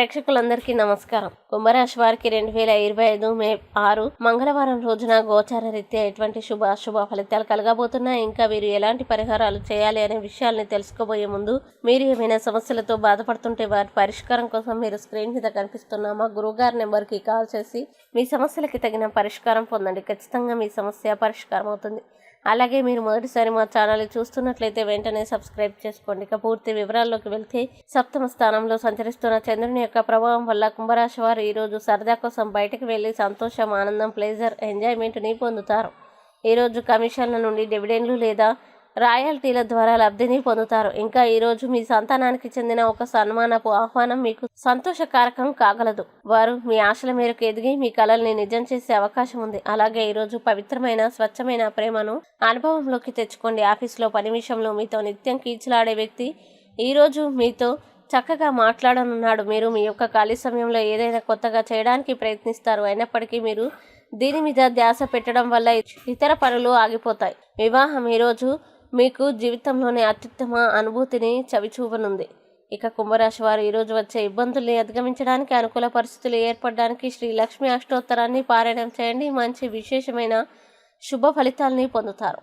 ప్రేక్షకులందరికీ నమస్కారం. కుంభరాశి వారికి రెండు వేల ఇరవై ఐదు మే ఆరు మంగళవారం రోజున గోచార రీత్యా ఎటువంటి శుభ అశుభ ఫలితాలు కలగబోతున్నాయి ఇంకా మీరు ఎలాంటి పరిహారాలు చేయాలి అనే విషయాల్ని తెలుసుకోబోయే ముందు మీరు ఏమైనా సమస్యలతో బాధపడుతుంటే వాటి పరిష్కారం కోసం మీరు స్క్రీన్ మీద కనిపిస్తున్న మా గురుగారి నెంబర్కి కాల్ చేసి మీ సమస్యలకి తగిన పరిష్కారం పొందండి. ఖచ్చితంగా మీ సమస్య పరిష్కారం అవుతుంది అలాగే మీరు మొదటిసారి మా ఛానల్ చూస్తున్నట్లయితే వెంటనే సబ్స్క్రైబ్ చేసుకోండి. ఇక పూర్తి వివరాల్లోకి వెళ్తే సప్తమ స్థానంలో సంచరిస్తున్న చంద్రుని యొక్క ప్రభావం వల్ల కుంభరాశి వారు ఈరోజు సరదా కోసం బయటకు వెళ్ళి సంతోషం ఆనందం ప్లేజర్ ఎంజాయ్మెంట్ని పొందుతారు. ఈరోజు కమిషన్ల నుండి డివిడెండ్లు లేదా రాయల్టీల ద్వారా లబ్ధిని పొందుతారు. ఇంకా ఈరోజు మీ సంతానానికి చెందిన ఒక సన్మానపు ఆహ్వానం మీకు సంతోషకారకం కాగలదు. వారు మీ ఆశల మేరకు ఎదిగి మీ కళల్ని నిజం చేసే అవకాశం ఉంది. అలాగే ఈరోజు పవిత్రమైన స్వచ్ఛమైన ప్రేమను అనుభవంలోకి తెచ్చుకోండి. ఆఫీసులో పని విషయంలో మీతో నిత్యం కీచులాడే వ్యక్తి ఈరోజు మీతో చక్కగా మాట్లాడనున్నాడు. మీరు మీ యొక్క ఖాళీ సమయంలో ఏదైనా కొత్తగా చేయడానికి ప్రయత్నిస్తారు. అయినప్పటికీ మీరు దీని మీద ధ్యాస పెట్టడం వల్ల ఇతర పనులు ఆగిపోతాయి. వివాహం ఈరోజు మీకు జీవితంలోని అత్యుత్తమ అనుభూతిని చవిచూపనుంది. ఇక కుంభరాశి వారు ఈరోజు వచ్చే ఇబ్బందుల్ని అధిగమించడానికి అనుకూల పరిస్థితులు ఏర్పడడానికి శ్రీ లక్ష్మి అష్టోత్తరాన్ని పారాయణం చేయండి. మంచి విశేషమైన శుభ ఫలితాలని పొందుతారు.